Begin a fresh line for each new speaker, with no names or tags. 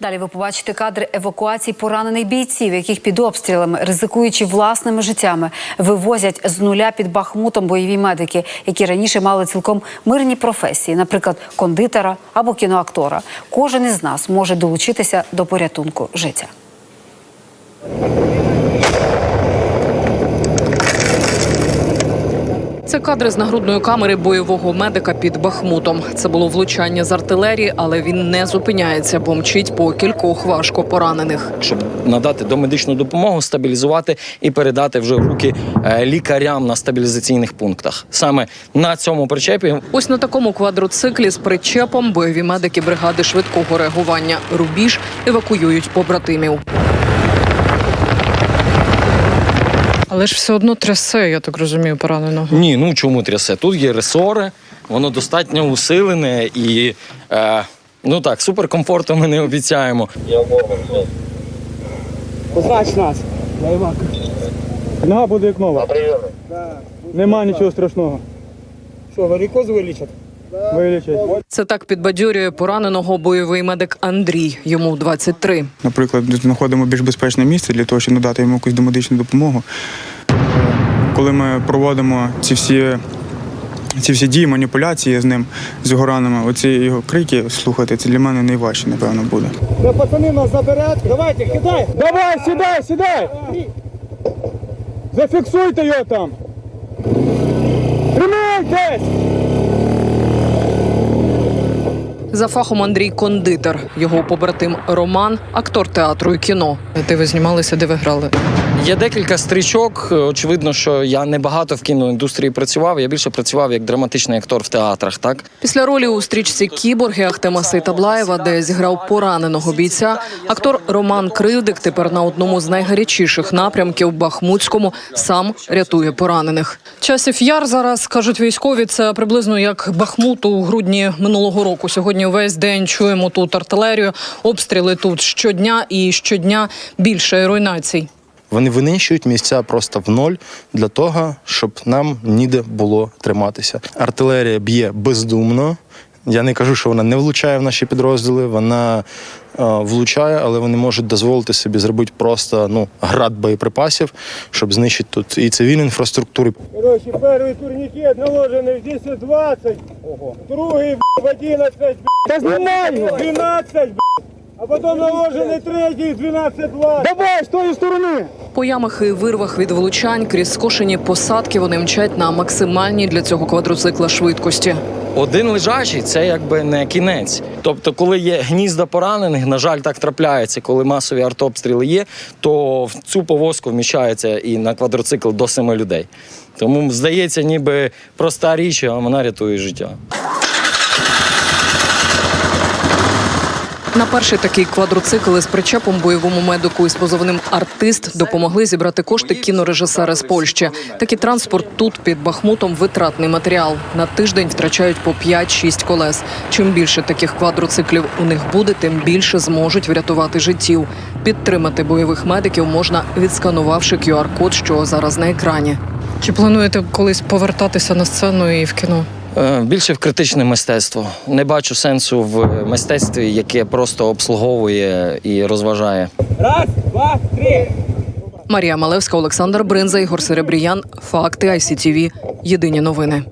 Далі ви побачите кадри евакуації поранених бійців, яких під обстрілами, ризикуючи власними життями, вивозять з нуля під Бахмутом бойові медики, які раніше мали цілком мирні професії, наприклад, кондитера або кіноактора. Кожен із нас може долучитися до порятунку життя.
Це кадри з нагрудної камери бойового медика під Бахмутом. Це було влучання з артилерії, але він не зупиняється, бо мчить по кількох важко поранених.
щоб надати домедичну допомогу, стабілізувати і передати вже в руки е, лікарям на стабілізаційних пунктах. Саме на цьому причепі
Ось на такому квадроциклі з причепом бойові медики бригади швидкого реагування Рубіж евакуюють побратимів. Але ж все одно трясе, я так розумію, пораненого.
ні, ну чому трясе? Тут є ресори, воно достатньо усилене і е, ну так, суперкомфорту ми не обіцяємо.
Познач нас. Нога буде як нова. Нема нічого страшного. Що, варікоз вилічать? Вилічать.
Це так підбадьорює пораненого бойовий медик Андрій. Йому 23.
Наприклад, знаходимо більш безпечне місце для того, щоб надати йому якусь домедичну допомогу. Коли ми проводимо ці всі, ці всі дії, маніпуляції з ним, з його ранами, оці його крики слухати, це для мене найважче, напевно, буде.
Ви пацани нас заберете. Давайте, кидай. Давай, сідай, сідай. Зафіксуйте його там. Тримайтесь!
За фахом Андрій кондитер. Його побратим Роман, актор театру і кіно. Де ви знімалися, де ви грали?
Є декілька стрічок. Очевидно, що я не багато в кіноіндустрії працював. Я більше працював як драматичний актор в театрах. Так
Після ролі у стрічці Кіборги Ахтема Сейтаблаєва, де зіграв пораненого бійця, актор Роман Кривдик тепер на одному з найгарячіших напрямків Бахмутському сам рятує поранених. Часів яр зараз кажуть військові. Це приблизно як Бахмут у грудні минулого року. Сьогодні весь день чуємо тут артилерію, обстріли тут щодня і щодня більше руйнацій.
Вони винищують місця просто в ноль для того, щоб нам ніде було триматися. Артилерія б'є бездумно. Я не кажу, що вона не влучає в наші підрозділи, вона е, влучає, але вони можуть дозволити собі зробити просто ну град боєприпасів, щоб знищити тут і цивільну інфраструктуру,
Короче, перший турнікет наложений в 10-20. Другий в 11. Та знімай його! 12, а потім наложений третій в 12-20. Давай, з тої сторони!
По ямах і вирвах від влучань крізь скошені посадки вони мчать на максимальній для цього квадроцикла швидкості.
один лежачий це якби не кінець. Тобто, коли є гнізда поранених, на жаль, так трапляється. Коли масові артобстріли є, то в цю повозку вміщається і на квадроцикл до семи людей. Тому здається, ніби проста річ, а вона рятує життя.
На перший такий квадроцикл із причепом бойовому медику із позовним артист допомогли зібрати кошти кінорежисери з Польщі. Такий транспорт тут під Бахмутом витратний матеріал. На тиждень втрачають по 5-6 колес. Чим більше таких квадроциклів у них буде, тим більше зможуть врятувати життів. Підтримати бойових медиків можна відсканувавши QR-код, що зараз на екрані. Чи плануєте колись повертатися на сцену і в кіно?
Е, Більше в критичне мистецтво. Не бачу сенсу в мистецтві, яке просто обслуговує і розважає.
Раз, два, три.
Марія Малевська, Олександр Бринза, Ігор Серебріян. Факти ICTV. Єдині новини.